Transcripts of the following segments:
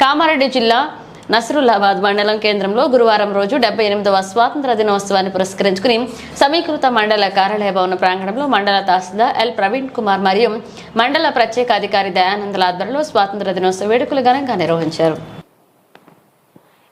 కామారెడ్డి జిల్లా నసరుల్లాబాద్ మండలం కేంద్రంలో గురువారం రోజు డెబ్బై ఎనిమిదవ స్వాతంత్ర దినోత్సవాన్ని పురస్కరించుకుని సమీకృత మండల కార్యాలయ భవన ప్రాంగణంలో మండల తహసీల్దార్ ఎల్ ప్రవీణ్ కుమార్ మరియు మండల ప్రత్యేక అధికారి దయానందల ఆధ్వర్యంలో స్వాతంత్ర దినోత్సవ వేడుకలు ఘనంగా నిర్వహించారు.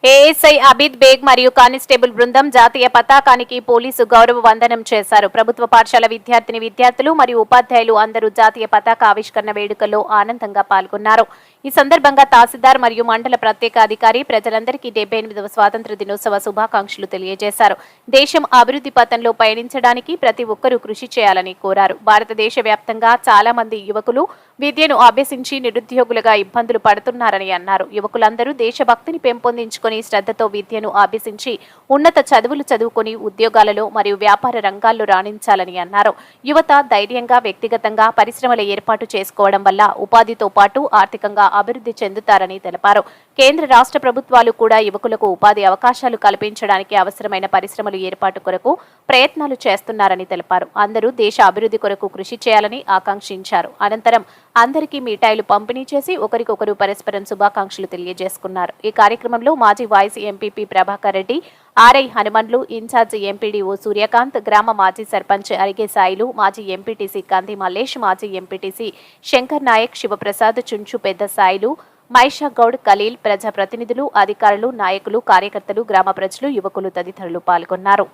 ఏఎస్ఐ అబిద్ బేగ్ మరియు కానిస్టేబుల్ బృందం జాతీయ పతాకానికి పోలీసు గౌరవ వందనం చేశారు. ప్రభుత్వ పాఠశాల విద్యార్థిని విద్యార్థులు మరియు ఉపాధ్యాయులు అందరూ జాతీయ పతాక ఆవిష్కరణ వేడుకల్లో ఆనందంగా పాల్గొన్నారు. ఈ సందర్భంగా తహసీల్దార్ మరియు మండల ప్రత్యేక అధికారి ప్రజలందరికీ డెబ్బై ఎనిమిదవ స్వాతంత్ర దినోత్సవ శుభాకాంక్షలు తెలియజేశారు. దేశం అభివృద్ధి పథంలో పయనించడానికి ప్రతి ఒక్కరూ కృషి చేయాలని కోరారు. భారతదేశ వ్యాప్తంగా చాలా మంది యువకులు విద్యను అభ్యసించి నిరుద్యోగులుగా ఇబ్బందులు పడుతున్నారని అన్నారు. యువకులందరూ దేశభక్తిని పెంపొందించుకొని శ్రద్ధతో విద్యను అభ్యసించి ఉన్నత చదువులు చదువుకొని ఉద్యోగాలలో మరియు వ్యాపార రంగాల్లో రాణించాలని అన్నారు. యువత ధైర్యంగా వ్యక్తిగతంగా పరిశ్రమల ఏర్పాటు చేసుకోవడం వల్ల ఉపాధితో పాటు ఆర్థికంగా అభివృద్ధి చెందుతారని తెలిపారు. కేంద్ర రాష్ట్ర ప్రభుత్వాలు కూడా యువకులకు ఉపాధి అవకాశాలు కల్పించడానికి అవసరమైన పరిశ్రమలు ఏర్పాటు కొరకు ప్రయత్నాలు చేస్తున్నారని తెలిపారు. అందరూ దేశ అభివృద్ధి కొరకు కృషి చేయాలని ఆకాంక్షించారు. అనంతరం అందరికీ మిఠాయిలు పంపిణీ చేసి ఒకరికొకరు పరస్పరం శుభాకాంక్షలు తెలియజేసుకున్నారు. ఈ కార్యక్రమంలో మాజీ vice MPP Prabhakar Reddy RI Hanumanlu in-charge MPDO Suryakanth గ్రామ మాజీ సర్పంచ్ అరిగే సాయిలు మాజీ ఎంపీటీసీ కంది మల్లేష్ మాజీ ఎంపీటీసీ శంకర్ నాయక్ శివప్రసాద్ చుంచు పెద్ద సాయిలు మైషా గౌడ్ ఖలీల్ ప్రజాప్రతినిధులు అధికారులు నాయకులు కార్యకర్తలు గ్రామ ప్రజలు యువకులు తదితరులు పాల్గొన్నారు.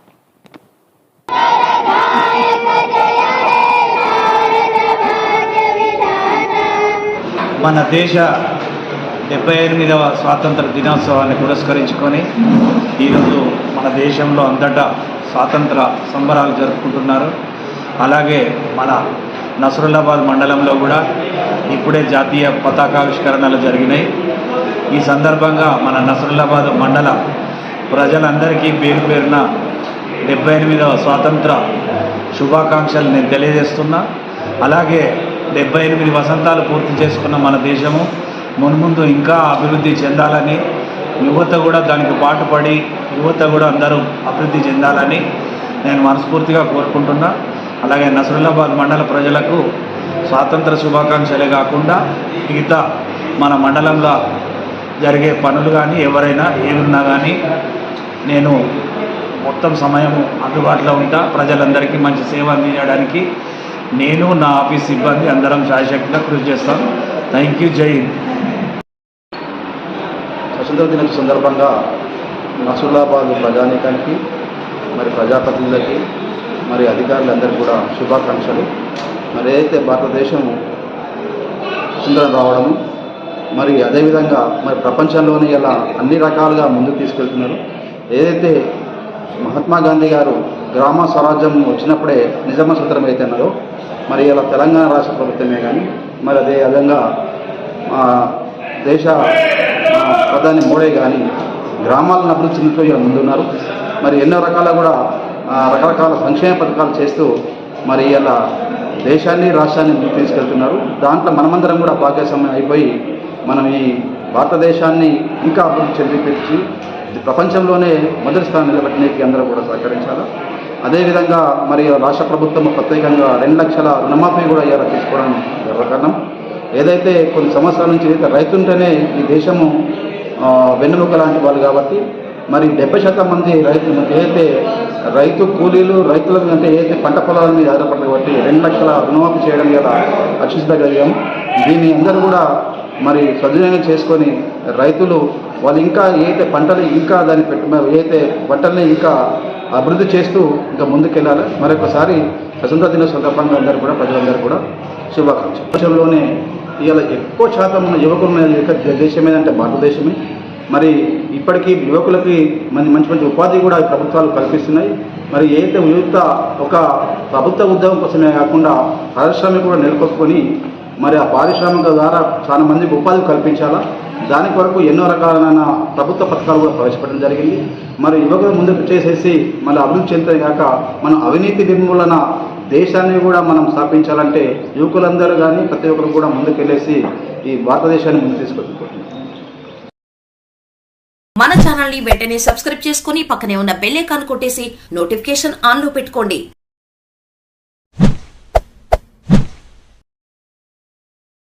మన దేశ డెబ్బై ఎనిమిదవ స్వాతంత్ర దినోత్సవాన్ని పురస్కరించుకొని ఈరోజు మన దేశంలో అంతటా స్వాతంత్ర సంబరాలు జరుపుకుంటున్నారు. అలాగే మన నసరుల్లాబాద్ మండలంలో కూడా ఇప్పుడే జాతీయ పతాకావిష్కరణలు జరిగినాయి. ఈ సందర్భంగా మన నసరుల్లాబాద్ మండల ప్రజలందరికీ పేరు పేరున డెబ్బై ఎనిమిదవ స్వాతంత్ర శుభాకాంక్షలు నేను తెలియజేస్తున్నా. అలాగే డెబ్బై ఎనిమిది వసంతాలు పూర్తి చేసుకున్న మన దేశము మున్ముందు ఇంకా అభివృద్ధి చెందాలని యువత కూడా దానికి పాటుపడి యువత కూడా అందరూ అభివృద్ధి చెందాలని నేను మనస్ఫూర్తిగా కోరుకుంటున్నా. అలాగే నసరుల్లాబాద్ మండల ప్రజలకు స్వాతంత్ర శుభాకాంక్షలే కాకుండా మిగతా మన మండలంలో జరిగే పనులు కానీ ఎవరైనా ఏమున్నా కానీ నేను మొత్తం సమయం అందుబాటులో ఉంటా. ప్రజలందరికీ మంచి సేవ అందించడానికి నేను నా ఆఫీస్ సిబ్బంది అందరం శాశక్తిగా కృషి చేస్తాం. థ్యాంక్ యూ జై హింద్. స్వతంత్ర దినం సందర్భంగా నసులాబాద్ ప్రజానీకానికి మరి ప్రజాప్రతినిధులకి మరి అధికారులందరికీ కూడా శుభాకాంక్షలు. మరి ఏదైతే భారతదేశం సుందరం రావడము మరి అదేవిధంగా మరి ప్రపంచంలోనే ఇలా అన్ని రకాలుగా ముందుకు తీసుకెళ్తున్నారు. ఏదైతే మహాత్మా గాంధీ గారు గ్రామ స్వరాజ్యం వచ్చినప్పుడే నిజమ సూత్రం అయితే అన్నారో మరి ఇలా తెలంగాణ రాష్ట్ర ప్రభుత్వమే కానీ మరి అదే విధంగా మా దేశ ప్రధాని మోడీ కానీ గ్రామాలను అభివృద్ధి చెందుతూ ముందున్నారు. మరి ఎన్నో రకాల కూడా రకరకాల సంక్షేమ పథకాలు చేస్తూ మరి ఇలా దేశాన్ని రాష్ట్రాన్ని ముందుకు తీసుకెళ్తున్నారు. దాంట్లో మనమందరం కూడా భాగస్వామ్యం అయిపోయి మనం ఈ భారతదేశాన్ని ఇంకా అభివృద్ధి చెందిపించి ప్రపంచంలోనే మొదటి స్థానం నిలబెట్టడానికి అందరూ కూడా సహకరించాలి? అదేవిధంగా మరి రాష్ట్ర ప్రభుత్వం ప్రత్యేకంగా రెండు లక్షల రుణమాఫీ కూడా ఇవాళ తీసుకోవడం గర్వకారణం ఏదైతే కొన్ని సంవత్సరాల నుంచి ఏదైతే రైతుంటేనే ఈ దేశము వెన్నుముక వెన్నెముక లాంటి వాళ్ళు కాబట్టి మరి డెబ్బై శాతం మంది రైతు ఏదైతే రైతు కూలీలు రైతుల అంటే ఏదైతే పంట పొలాల మీద ఆధారపడతారు కాబట్టి రెండు లక్షల రుణమాఫీ చేయడం ఇలా రక్షించగలిగాం దీన్ని అందరూ కూడా మరి సద్వినియోగం చేసుకొని రైతులు వాళ్ళు ఇంకా ఏదైతే పంటలు ఇంకా దాన్ని పెట్టు ఏదైతే పంటల్ని ఇంకా అభివృద్ధి చేస్తూ ఇంకా ముందుకెళ్ళాలి. మరొకసారి స్వతంత్ర దిన సందర్భంగా అందరూ కూడా ప్రజలందరూ కూడా శుభాకాంక్షలు. ప్రపంచంలోనే ఇవాళ ఎక్కువ శాతం ఉన్న యువకులు దేశం ఏదంటే భారతదేశమే. మరి ఇప్పటికీ యువకులకి మంచి మంచి మంచి ఉపాధి కూడా ప్రభుత్వాలు కల్పిస్తున్నాయి. మరి ఏదైతే యువత ఒక ప్రభుత్వ ఉద్యోగం కోసమే కాకుండా పారిశ్రామిక కూడా నెలకొల్పుకొని మరి ఆ పారిశ్రామిక ద్వారా చాలా మందికి ఉపాధి కల్పించాలా? దాని కొరకు ఎన్నో రకాలైన ప్రభుత్వ పథకాలు కూడా ప్రవేశపెట్టడం జరిగింది. మరి యువకులు ముందుకు చేసేసి మళ్ళీ అభివృద్ధి చెందే కాక మనం అవినీతి నిర్మూలన దేశాన్ని కూడా మనం స్థాపించాలంటే యువకులందరూ కానీ ప్రతి ఒక్కరు కూడా ముందుకెళ్ళేసి ఈ భారతదేశాన్ని ముందు తీసుకొచ్చుకుంటున్నారు మన ఛానల్ని వెంటనే సబ్స్క్రైబ్ చేసుకుని పక్కనే ఉన్న బెల్ ఐకాన్ కొట్టేసి నోటిఫికేషన్ ఆన్లో పెట్టుకోండి.